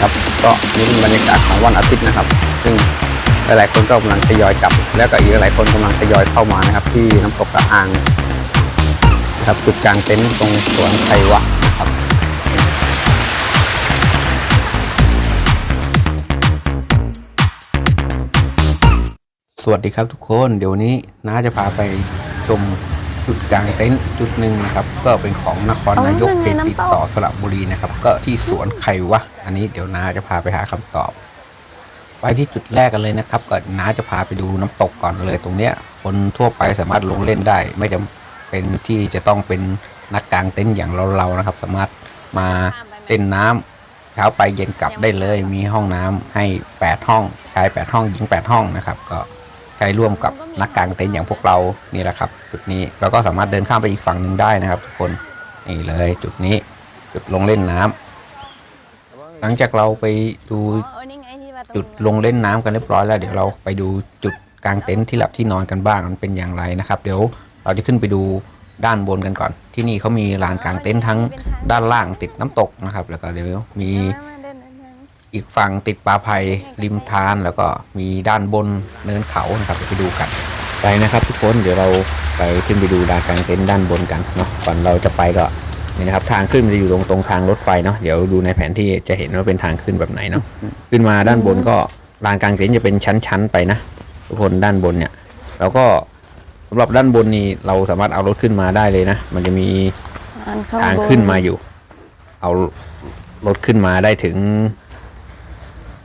ครับก็นี่เป็นบรรยากาศของวันอาทิตย์นะครับ ซึ่งหลายๆคนก็กำลังทยอยกลับ แล้วก็อีกหลายคนกำลังทยอยเข้ามานะครับ ที่น้ำตกกระอางครับจุดกลางเต็นท์ตรงสวนไทยวะนะครับสวัสดีครับทุกคน เดี๋ยวนี้น้าจะพาไปชม จุดกลางเต็นท์จุดหนึ่งนะครับก็เป็นของนครนายกอ๋อนั่นเขไงตติดน้ำตกต่อสระบุรีนะครับ ก็ที่สวนไขวะอันนี้เดี๋ยวน้าจะพาไปหาคำตอบ ไปที่จุดแรกกันเลยนะครับก็น้าจะพาไปดูน้ำตกก่อนเลยตรงเนี้ย คนทั่วไปสามารถลงเล่นได้ ไม่จำเป็นที่จะต้องเป็นนักกางเต็นท์อย่างเราๆนะครับ สามารถมาเล่นน้ำเช้าไปเย็นกลับได้เลยมีห้องน้ำให้ 8 ห้องชาย8ห้องหญิง 8 ห้องนะครับ ก็ ใช้ร่วมกับนักกางเต็นท์อย่างพวกเรานี่แหละครับ จุดนี้เราก็สามารถเดินข้ามไปอีกฝั่งหนึ่งได้นะครับทุกคนนี่เลยจุดนี้จุดลงเล่นน้ำหลังจากเราไปดูจุดลงเล่นน้ำกันเรียบร้อยแล้ว เดี๋ยวเราไปดูจุดกางเต็นท์ที่หลับที่นอนกันบ้างมันเป็นอย่างไรนะครับ เดี๋ยวเราจะขึ้นไปดูด้านบนกันก่อน ที่นี่เขามีลานกางเต็นท์ทั้งด้านล่างติดน้ำตกนะครับ แล้วก็เดี๋ยวมี อีกฝั่งติดปลาไผ่ริมทานแล้วก็มีด้านบนเนินเขานะครับเดี๋ยวไปดูกันไปนะครับ ทุกคนเดี๋ยวเราไปขึ้นไปดูลานกลางเต็นท์ด้านบนกันเนาะก่อนเราจะไปก็นี่นะครับทางขึ้นมันจะอยู่ตรงตรงทางรถไฟเนาะเดี๋ยวดูในแผนที่จะเห็นว่าเป็นทางขึ้นแบบไหนเนาะขึ้นมาด้านบนก็ลานกลางเต็นท์จะเป็นชั้นๆไปนะทุกคนด้านบนเนี่ยแล้วก็สำหรับด้านบนนี่เราสามารถเอารถขึ้นมาได้เลยนะ มันจะมีอันข้างทางบนขึ้นมาอยู่ เอารถขึ้นมาได้ถึง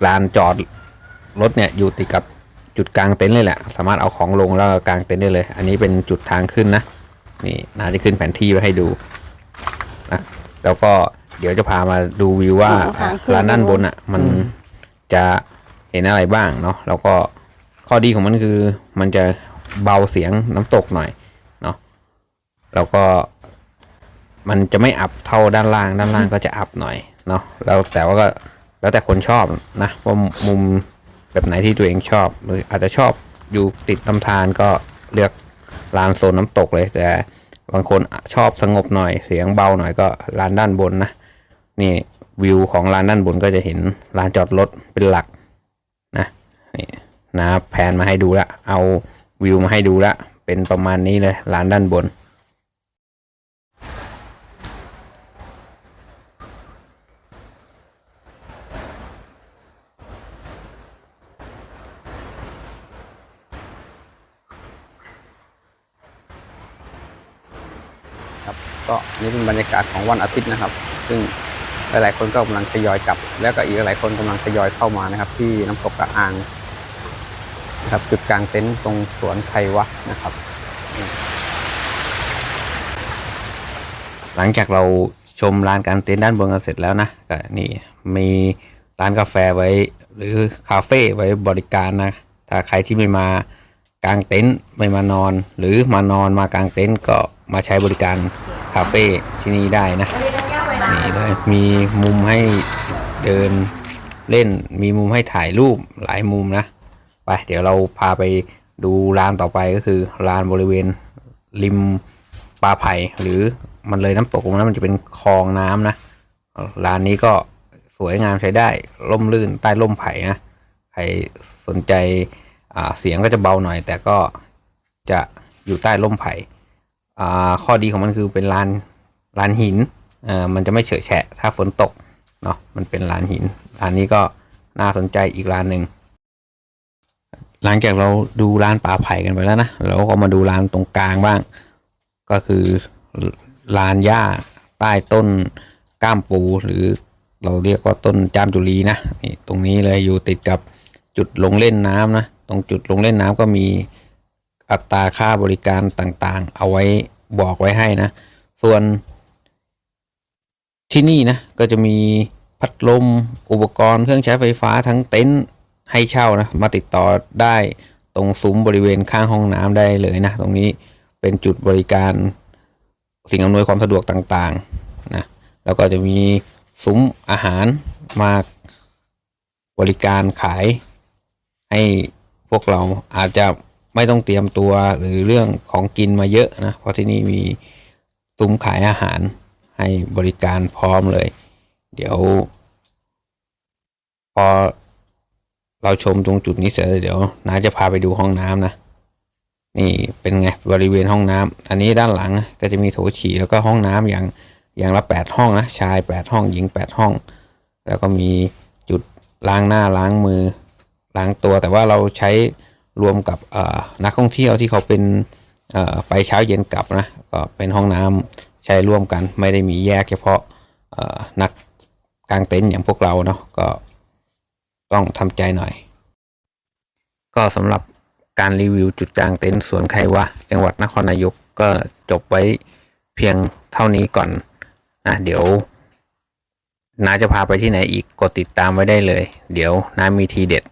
ลานจอดรถเนี่ยอยู่ติดกับจุดกลางเต็นท์เลยแหละ สามารถเอาของลงแล้วก็กางเต็นท์ได้เลย อันนี้เป็นจุดทางขึ้นนะ นี่นาจะขึ้นแผนที่ไว้ให้ดูนะแล้วก็เดี๋ยวจะพามาดูวิวว่าร้านด้านบนอะ มันจะเห็นอะไรบ้างเนาะแล้วก็ข้อดีของมันคือมันจะเบาเสียงน้ำตกหน่อยเนาะแล้วก็มันจะไม่อับเท่าด้านล่าง ด้านล่างก็จะอับหน่อยเนาะแล้วแต่ว่าก็ แล้วแต่คนชอบนะว่ามุมแบบไหนที่ตัวเองชอบหรืออาจจะชอบอยู่ติดลำธารก็เลือกลานโซนน้ำตกเลย แต่บางคนชอบสงบหน่อยเสียงเบาหน่อยก็ลานด้านบนนะนี่วิวของลานด้านบนก็จะเห็นลานจอดรถเป็นหลักนะนี่นะแผนมาให้ดูละเอาวิวมาให้ดูละเป็นประมาณนี้เลยลานด้านบน ครับ ก็นี่เป็นบรรยากาศของวันอาทิตย์นะครับ ซึ่งหลายๆคนก็กำลังทยอยกลับ แล้วก็อีกหลายคนกำลังทยอยเข้ามานะครับ ที่น้ำตกกระอ่างนะครับจุดกลางเต็นท์ตรงสวนไทยวะนะครับ หลังจากเราชมลานกางเต็นท์ด้านบนกันเสร็จแล้วนะก็นี่มีร้านกาแฟไว้หรือคาเฟ่ไว้บริการนะ ถ้าใครที่ไม่มากางเต็นท์ไม่มานอน หรือมานอนมากางเต็นท์ก็ มาใช้บริการคาเฟ่ที่นี่ได้นะนี่เลยมีมุมให้เดินเล่นมีมุมให้ถ่ายรูปหลายมุมนะ ไปเดี๋ยวเราพาไปดูลานต่อไปก็คือลานบริเวณริมปลาไผ่หรือมันเลยน้ำตกตรงนั้นมันจะเป็นคลองน้ำนะลานนี้ก็สวยงามใช้ได้ร่มรื่นใต้ร่มไผ่นะใครสนใจเสียงก็จะเบาหน่อย แต่ก็จะอยู่ใต้ร่มไผ่ ข้อดีของมันคือเป็นลานลานหินมันจะไม่เฉอะแฉะถ้าฝนตกเนาะมันเป็นลานหินลานนี้ก็น่าสนใจอีกลานหนึ่งหลังจากเราดูลานป่าไผ่กันไปแล้วนะเราก็มาดูลานตรงกลางบ้าง ก็คือลานหญ้าใต้ต้นก้ามปูหรือเราเรียกว่าต้นจามจุลีนะนี่ตรงนี้เลยอยู่ติดกับจุดลงเล่นน้ำนะ ตรงจุดลงเล่นน้ำก็มีอัตราค่าบริการต่างๆ เอาไว้ บอกไว้ให้นะ ส่วนที่นี่นะก็จะมีพัดลมอุปกรณ์เครื่องใช้ไฟฟ้าทั้งเต็นท์ให้เช่านะมาติดต่อได้ตรงซุ้มบริเวณข้างห้องน้ำได้เลยนะ ตรงนี้เป็นจุดบริการสิ่งอำนวยความสะดวกต่างๆนะแล้วก็จะมีซุ้มอาหารมาบริการขายให้พวกเราอาจจะ ไม่ต้องเตรียมตัวหรือเรื่องของกินมาเยอะนะเพราะที่นี่มีซุ้มขายอาหารให้บริการพร้อมเลย เดี๋ยว พอเราชมตรงจุดนี้เสร็จแล้วเดี๋ยวน้าจะพาไปดูห้องน้ำนะนี่เป็นไงบริเวณห้องน้ำอันนี้ด้านหลังก็จะมีโถฉี่แล้วก็ห้องน้ำอย่างอย่างละแปดห้องนะชายแปดห้องหญิงแปดห้อง แล้วก็มีจุดล้างหน้าล้างมือล้างตัวแต่ว่าเราใช้ รวมกับนักท่องเที่ยวที่เขาเป็นไปเช้าเย็นกลับนะก็เป็นห้องน้ำใช้ร่วมกัน ไม่ได้มีแยกเฉพาะนักกางเต็นท์อย่างพวกเราเนาะก็ต้องทำใจหน่อย ก็สำหรับการรีวิวจุดกางเต็นท์สวนไควะจังหวัดนครนายกก็จบไว้เพียงเท่านี้ก่อนนะเดี๋ยวน้าจะพาไปที่ไหนอีกกดติดตามไว้ได้เลย เดี๋ยวน้ามีทีเด็ด